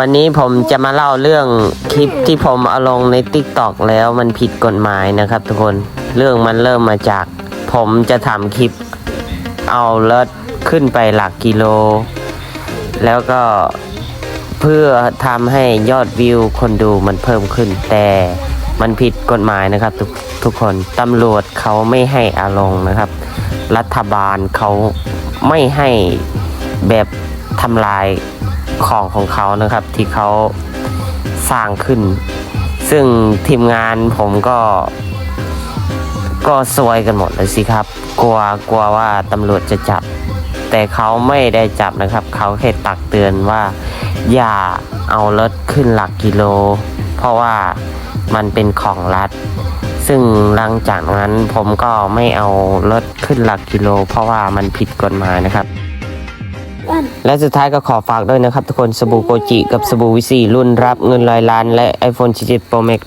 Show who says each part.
Speaker 1: วันนี้ผมจะมาเล่าเรื่องคลิปที่ผมเอาลงใน t ิ k t o k แล้วมันผิดกฎหมายนะครับ ทุกคนเรื่องมันเริ่มมาจาก ผมจะทำคลิปเอารถขึ้นไปหลักกิโล แล้วก็เพื่อทำให้ยอดวิวคนดูมันเพิ่มขึ้น แต่มันผิดกฎหมายนะครับ ทุกทุกคนตำรวจเขาไม่ให้อาลงนะครับ รัฐบาลเขาไม่ให้แบบทำลาย ของของเขานะครับที่เขาสร้างขึ้น ซึ่งทีมงานผมก็ ก็ซวยกันหมดเลยสิครับ กลัวกลัวว่าตำรวจจะจับ แต่เขาไม่ได้จับนะครับ เขาแค่ตักเตือนว่า อย่าเอารถขึ้นหลักกิโล เพราะว่ามันเป็นของรัฐ ซึ่งหลังจากนั้นผมก็ไม่เอารถขึ้นหลักกิโล เพราะว่ามันผิดกฎหมายนะครับ และสุดท้ายก็ขอฝากด้วยนะครับทุกคนสบู่โกจิกับสบู่วิซีรุ่นรับเงินร้อยล้านและ iPhone 17 Pro Max